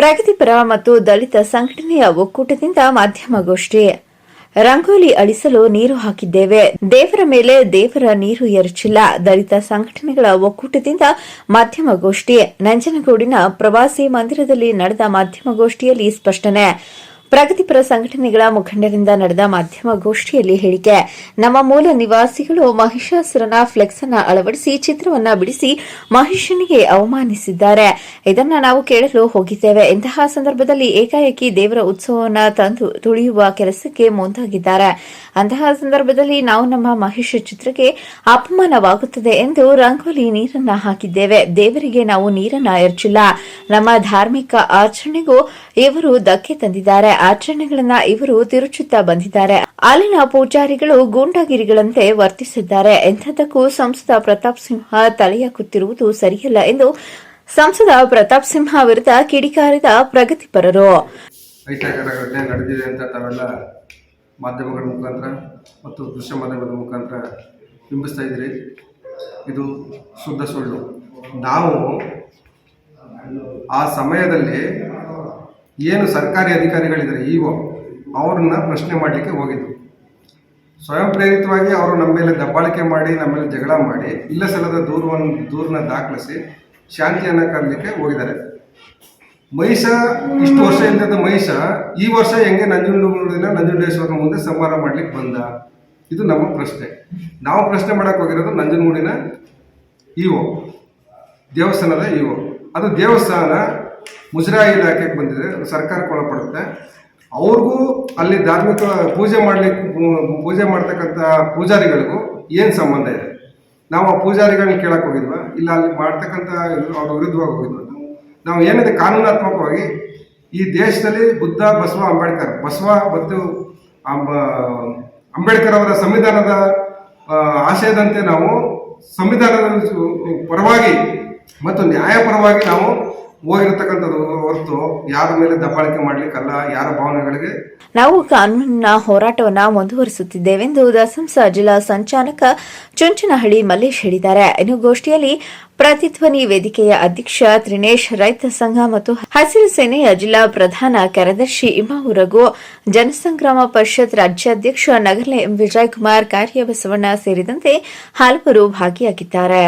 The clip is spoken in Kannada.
ಪ್ರಗತಿಪರ ಮತ್ತು ದಲಿತ ಸಂಘಟನೆಯ ಒಕ್ಕೂಟದಿಂದ ಮಾಧ್ಯಮಗೋಷ್ಠಿ. ರಂಗೋಲಿ ಅಳಿಸಲು ನೀರು ಹಾಕಿದ್ದೇವೆ. ದೇವರ ಮೇಲೆ ದೇವರ ನೀರು ಎರಚಿಲ್ಲ. ದಲಿತ ಸಂಘಟನೆಗಳ ಒಕ್ಕೂಟದಿಂದ ಮಾಧ್ಯಮಗೋಷ್ಠಿ. ನಂಜನಗೂಡಿನ ಪ್ರವಾಸಿ ಮಂದಿರದಲ್ಲಿ ನಡೆದ ಮಾಧ್ಯಮಗೋಷ್ಠಿಯಲ್ಲಿ ಸ್ಪಷ್ಟನೆ. ಪ್ರಗತಿಪರ ಸಂಘಟನೆಗಳ ಮುಖಂಡರಿಂದ ನಡೆದ ಮಾಧ್ಯಮಗೋಷ್ಠಿಯಲ್ಲಿ ಹೇಳಿಕೆ. ನಮ್ಮ ಮೂಲ ನಿವಾಸಿಗಳು ಮಹಿಷಾಸುರನ ಫ್ಲೆಕ್ಸ್ ಅನ್ನು ಅಳವಡಿಸಿ ಚಿತ್ರವನ್ನ ಬಿಡಿಸಿ ಮಹಿಷನಿಗೆ ಅವಮಾನಿಸಿದ್ದಾರೆ. ಇದನ್ನ ನಾವು ಕೇಳಲು ಹೋಗಿದ್ದೇವೆ. ಇಂತಹ ಸಂದರ್ಭದಲ್ಲಿ ಏಕಾಏಕಿ ದೇವರ ಉತ್ಸವವನ್ನ ತಂದು ತುಳಿಯುವ ಕೆಲಸಕ್ಕೆ ಮುಂದಾಗಿದ್ದಾರೆ. ಅಂತಹ ಸಂದರ್ಭದಲ್ಲಿ ನಾವು ನಮ್ಮ ಮಹಿಷ ಚಿತ್ರಕ್ಕೆ ಅಪಮಾನವಾಗುತ್ತದೆ ಎಂದು ರಂಗೋಲಿ ನೀರನ್ನ ಹಾಕಿದ್ದೇವೆ. ದೇವರಿಗೆ ನಾವು ನೀರನ್ನ ಎರಚಿಲ್ಲ ನಮ್ಮ ಧಾರ್ಮಿಕ ಆಚರಣೆಗೂ ಇವರು ಧಕ್ಕೆ ತಂದಿದ್ದಾರೆ. ಆಚರಣೆಗಳನ್ನ ಇವರು ತಿರುಚುತ್ತಾ ಬಂದಿದ್ದಾರೆ. ಅಲ್ಲಿನ ಪೂಜಾರಿಗಳು ಗೂಂಡಾಗಿರಿಗಳಂತೆ ವರ್ತಿಸಿದ್ದಾರೆ. ಎಂಥದಕ್ಕೂ ಸಂಸದ ಪ್ರತಾಪ್ ಸಿಂಹ ತಲೆಯಾಕುತ್ತಿರುವುದು ಸರಿಯಲ್ಲ ಎಂದು ಸಂಸದ ಪ್ರತಾಪ್ ಸಿಂಹ ವಿರುದ್ಧ ಕಿಡಿಕಾರಿದ ಪ್ರಗತಿಪರರು. ಐಟಾಚಾರ ಘಟನೆ ನಡೆದಿದೆ ಅಂತ ತಾವೆಲ್ಲ ಮಾಧ್ಯಮಗಳ ಮುಖಾಂತರ ಮತ್ತು ದೃಶ್ಯ ಮಾಧ್ಯಮದ ಮುಖಾಂತರ ಬಿಂಬಿಸ್ತಾ ಇದ್ದೀರಿ. ಇದು ಶುದ್ಧ ಸುಳ್ಳು. ನಾವು ಆ ಸಮಯದಲ್ಲಿ ಏನು ಸರ್ಕಾರಿ ಅಧಿಕಾರಿಗಳಿದ್ದಾರೆ? ಓ ಅವ್ರನ್ನ ಪ್ರಶ್ನೆ ಮಾಡಲಿಕ್ಕೆ ಹೋಗಿದ್ದು. ಸ್ವಯಂ ಪ್ರೇರಿತವಾಗಿ ಅವರು ನಮ್ಮ ಮೇಲೆ ದಬ್ಬಾಳಿಕೆ ಮಾಡಿ, ನಮ್ಮ ಮೇಲೆ ಜಗಳ ಮಾಡಿ ಇಲ್ಲ ಸಲ್ಲದ ದೂರವನ್ನು ದೂರನ ದಾಖಲಿಸಿ ಶಾಂತಿಯನ್ನು ಕರಲಿಕ್ಕೆ ಹೋಗಿದ್ದಾರೆ. ಮಹಿಷ ಇಷ್ಟು ವರ್ಷ ಇಲ್ಲದ ಮಹಿಷ ಈ ವರ್ಷ ಹೆಂಗೆ ನಂಜುಂಡೂರಿನ ನಂಜುಂಡೇಶ್ವರನ ಮುಂದೆ ಸಂಹಾರ ಮಾಡ್ಲಿಕ್ಕೆ ಬಂದ? ಇದು ನಮ್ಮ ಪ್ರಶ್ನೆ. ನಾವು ಪ್ರಶ್ನೆ ಮಾಡಕ್ಕೆ ಹೋಗಿರೋದು ನಂಜನಗೂಡಿನ ಇಒ ದೇವಸ್ಥಾನದ ಇಒ ಅದು ದೇವಸ್ಥಾನ ಮುಜರಾಯಿ ಇಲಾಖೆಗೆ ಬಂದಿದೆ ಸರ್ಕಾರಕ್ಕೆ ಒಳಪಡುತ್ತೆ ಅವ್ರಿಗೂ ಅಲ್ಲಿ ಧಾರ್ಮಿಕ ಪೂಜೆ ಮಾಡ್ಲಿಕ್ಕೆ ಪೂಜೆ ಮಾಡ್ತಕ್ಕಂಥ ಪೂಜಾರಿಗಳಿಗೂ ಏನು ಸಂಬಂಧ ಇದೆ? ನಾವು ಆ ಪೂಜಾರಿಗಳನ್ನ ಕೇಳಕ್ಕೆ ಹೋಗಿದ್ವಾ? ಇಲ್ಲ, ಅಲ್ಲಿ ಮಾಡ್ತಕ್ಕಂಥ ಅವ್ರ ವಿರುದ್ಧವಾಗಿ ಹೋಗಿದ್ವಾ? ನಾವು ಏನಿದೆ, ಕಾನೂನಾತ್ಮಕವಾಗಿ ಈ ದೇಶದಲ್ಲಿ ಬುದ್ಧ, ಬಸವ, ಅಂಬೇಡ್ಕರ್, ಬಸವ ಮತ್ತು ಅಂಬ- ಅಂಬೇಡ್ಕರ್ ಅವರ ಸಂವಿಧಾನದ ಆಶಯದಂತೆ ನಾವು ಸಂವಿಧಾನದ ಪರವಾಗಿ ಮತ್ತು ನ್ಯಾಯಪರವಾಗಿ ನಾವು ಹೋಗಿರ್ತಕ್ಕಂಥದ್ದು ಹೊರತು ಯಾರ ಮೇಲೆ ದಬ್ಬಾಳಿಕೆ ಮಾಡ್ಲಿಕ್ಕಲ್ಲ, ಯಾರ ಭಾವನೆಗಳಿಗೆ? ನಾವು ಕಾನೂನಿನ ಹೋರಾಟವನ್ನ ಮುಂದುವರಿಸುತ್ತಿದ್ದೇವೆಂದು ದಸಂಸ ಜಿಲ್ಲಾ ಸಂಚಾಲಕ ಚುಂಚನಹಳ್ಳಿ ಮಲ್ಲೇಶ್ ಹೇಳಿದ್ದಾರೆ. ಇನ್ನು ಗೋಷ್ಠಿಯಲ್ಲಿ ಪ್ರತಿಧ್ವನಿ ವೇದಿಕೆಯ ಅಧ್ಯಕ್ಷ ತ್ರಿನೇಶ್, ರೈತ ಸಂಘ ಮತ್ತು ಹಸಿರು ಸೇನೆಯ ಜಿಲ್ಲಾ ಪ್ರಧಾನ ಕಾರ್ಯದರ್ಶಿ ಇಮಾವು ರಘು, ಜನಸಂಗ್ರಾಮ ಪರಿಷತ್ ರಾಜ್ಯಾಧ್ಯಕ್ಷ ನಗರ್ಲೆ ಎಂ ವಿಜಯಕುಮಾರ್ ಕಾರ್ಯ ಬಸವಣ್ಣ ಸೇರಿದಂತೆ ಹಲವರು ಭಾಗಿಯಾಗಿದ್ದಾರೆ.